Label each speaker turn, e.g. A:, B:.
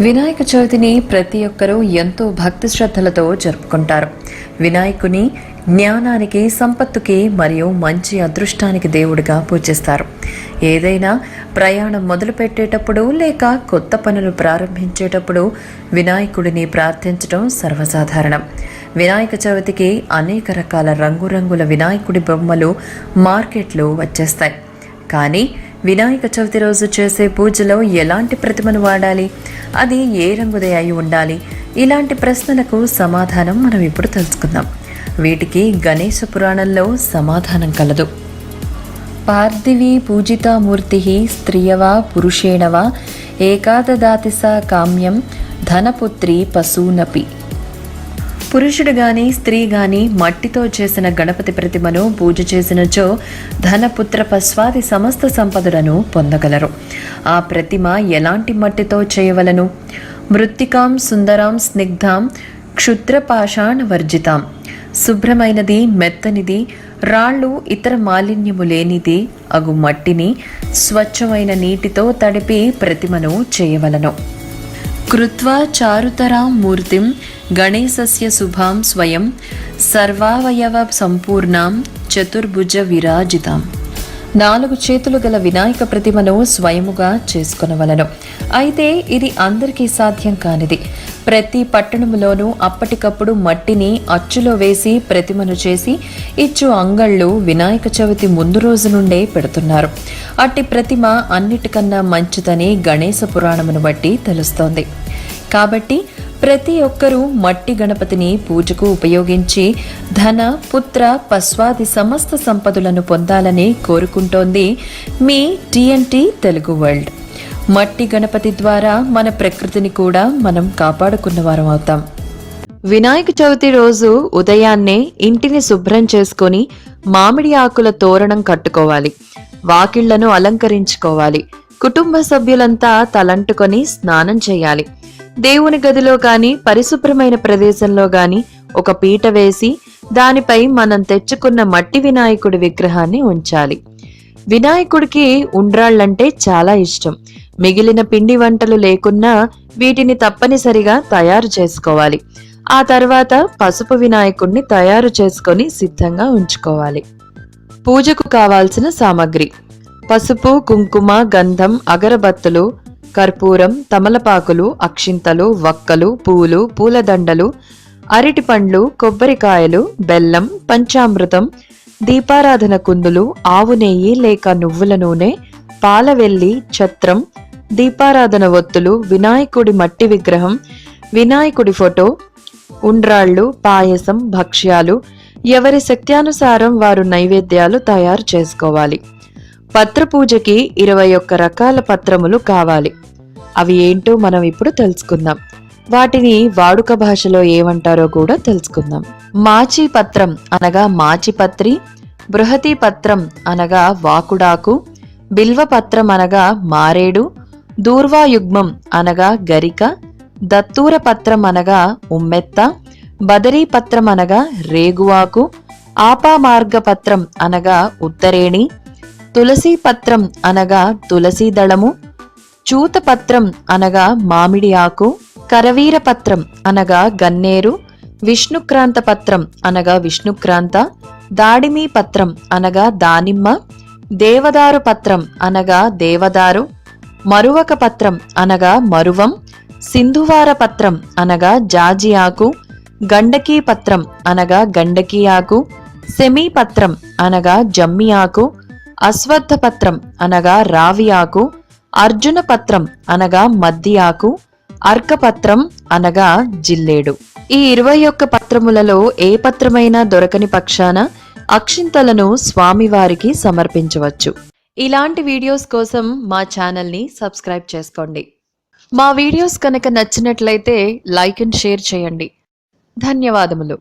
A: వినాయక చవితిని ప్రతి ఒక్కరూ ఎంతో భక్తి శ్రద్ధలతో జరుపుకుంటారు. వినాయకుని జ్ఞానానికి సంపత్తుకి మరియు మంచి అదృష్టానికి దేవుడిగా పూజిస్తారు. ఏదైనా ప్రయాణం మొదలుపెట్టేటప్పుడు లేక కొత్త పనులు ప్రారంభించేటప్పుడు వినాయకుడిని ప్రార్థించడం సర్వసాధారణం. వినాయక చవితికి అనేక రకాల రంగురంగుల వినాయకుడి బొమ్మలు మార్కెట్లో వచ్చేస్తాయి. కానీ వినాయక చవితి రోజు చేసే పూజలో ఎలాంటి ప్రతిమను వాడాలి? అది ఏ రంగుదే అయి ఉండాలి? ఇలాంటి ప్రశ్నలకు సమాధానం మనం ఇప్పుడు తెలుసుకుందాం. వీటికి గణేశ పురాణంలో సమాధానం కలదు. పార్థివీ పూజితామూర్తి స్త్రియవా పురుషేణవా ఏకాదదాతిస కామ్యం ధనపుత్రి పశూనపి. పురుషుడు గాని స్త్రీ గాని మట్టితో చేసిన గణపతి ప్రతిమను పూజ చేసినచో ధనపుత్ర పశ్వాది సమస్త సంపదలను పొందగలరు. ఆ ప్రతిమ ఎలాంటి మట్టితో చేయవలను? మృత్తికాం సుందరాం స్నిగ్ధాం క్షుద్రపాషాణ వర్జితాం. శుభ్రమైనది మెత్తనిది రాళ్ళు ఇతర మాలిన్యము లేనిది అగు మట్టిని స్వచ్ఛమైన నీటితో తడిపి ప్రతిమను చేయవలను. కృత్వా చారుతరాం మూర్తిం గణేశస్య శుభాం స్వయం సర్వావయవ సంపూర్ణాం చతుర్భుజ విరాజితాం. నాలుగు చేతులు గల వినాయక ప్రతిమను స్వయముగా చేసుకునవలను. అయితే ఇది అందరికీ సాధ్యం కానిది. ప్రతి పట్టణములోనూ అప్పటికప్పుడు మట్టిని అచ్చులో వేసి ప్రతిమను చేసి ఇచ్చు అంగళ్ళు వినాయక చవితి ముందు రోజు నుండే పెడుతున్నారు. అట్టి ప్రతిమ అన్నిటికన్నా మంచిదని గణేశ పురాణమును బట్టి తెలుస్తోంది. కాబట్టి ప్రతి ఒక్కరూ మట్టి గణపతిని పూజకు ఉపయోగించి ధన పుత్ర పశ్వాది సమస్త సంపదలను పొందాలని కోరుకుంటోంది మీ టిఎన్టీ తెలుగు వరల్డ్. మట్టి గణపతి ద్వారా మన ప్రకృతిని కూడా మనం కాపాడుకున్న వారం అవుతాం. వినాయక చవితి రోజు ఉదయాన్నే ఇంటిని శుభ్రం చేసుకొని మామిడి ఆకుల తోరణం కట్టుకోవాలి. వాకిళ్ళను అలంకరించుకోవాలి. కుటుంబ సభ్యులంతా తలంటుకొని స్నానం చేయాలి. దేవుని గదిలో గాని పరిశుభ్రమైన ప్రదేశంలో గాని ఒక పీట వేసి దానిపై మనం తెచ్చుకున్న మట్టి వినాయకుడి విగ్రహాన్ని ఉంచాలి. వినాయకుడికి ఉండ్రాళ్ళంటే చాలా ఇష్టం. మిగిలిన పిండి వంటలు లేకున్నా వీటిని తప్పనిసరిగా తయారు చేసుకోవాలి. ఆ తర్వాత పసుపు వినాయకుడిని తయారు చేసుకొని సిద్ధంగా ఉంచుకోవాలి. పూజకు కావాల్సిన సామాగ్రి. పసుపు కుంకుమ గంధం అగరబత్తులు కర్పూరం తమలపాకులు అక్షింతలు వక్కలు పూలు పూలదండలు అరటి పండ్లు కొబ్బరికాయలు బెల్లం పంచామృతం దీపారాధన కుందులు ఆవు నెయ్యి లేక నువ్వుల నూనె పాలవెల్లి ఛత్రం దీపారాధన ఒత్తులు వినాయకుడి మట్టి విగ్రహం వినాయకుడి ఫోటో ఉండ్రాళ్ళు పాయసం భక్ష్యాలు ఎవరి శక్త్యానుసారం వారు నైవేద్యాలు తయారు చేసుకోవాలి. పత్రపూజకి ఇరవై ఒక్క రకాల పత్రములు కావాలి. అవి ఏంటో మనం ఇప్పుడు తెలుసుకుందాం. వాటిని వాడుక భాషలో ఏమంటారో కూడా తెలుసుకుందాం. మాచి పత్రం అనగా మాచిపత్రి బృహతి పత్రం అనగా వాకుడాకు బిల్వపత్రం అనగా మారేడు దూర్వాయుగ్మం అనగా గరిక దత్తూర పత్రం అనగా ఉమ్మెత్త బదరీ పత్రం అనగా రేగువాకు ఆపామార్గ పత్రం అనగా ఉత్తరేణి తులసీ పత్రం అనగా తులసీ దళము చూతపత్రం అనగా మామిడి ఆకు కరవీర పత్రం అనగా గన్నేరు విష్ణుక్రాంత పత్రం అనగా విష్ణుక్రాంత దాడిమీ పత్రం అనగా దానిమ్మ దేవదారు పత్రం అనగా దేవదారు మరువక పత్రం అనగా మరువం సింధువార పత్రం అనగా జాజి ఆకు గండకీ పత్రం అనగా గండకీ ఆకు సెమీ పత్రం అనగా జమ్మి ఆకు అశ్వత్థపత్రం అనగా రావి ఆకు అర్జున పత్రం అనగా మద్ది ఆకు అర్కపత్రం అనగా జిల్లేడు. ఈ ఇరవై ఒక్క పత్రములలో ఏ పత్రమైనా దొరకని పక్షాన అక్షింతలను స్వామివారికి సమర్పించవచ్చు. ఇలాంటి వీడియోస్ కోసం మా ఛానల్ని సబ్స్క్రైబ్ చేసుకోండి. మా వీడియోస్ కనుక నచ్చినట్లయితే లైక్ అండ్ షేర్ చేయండి. ధన్యవాదములు.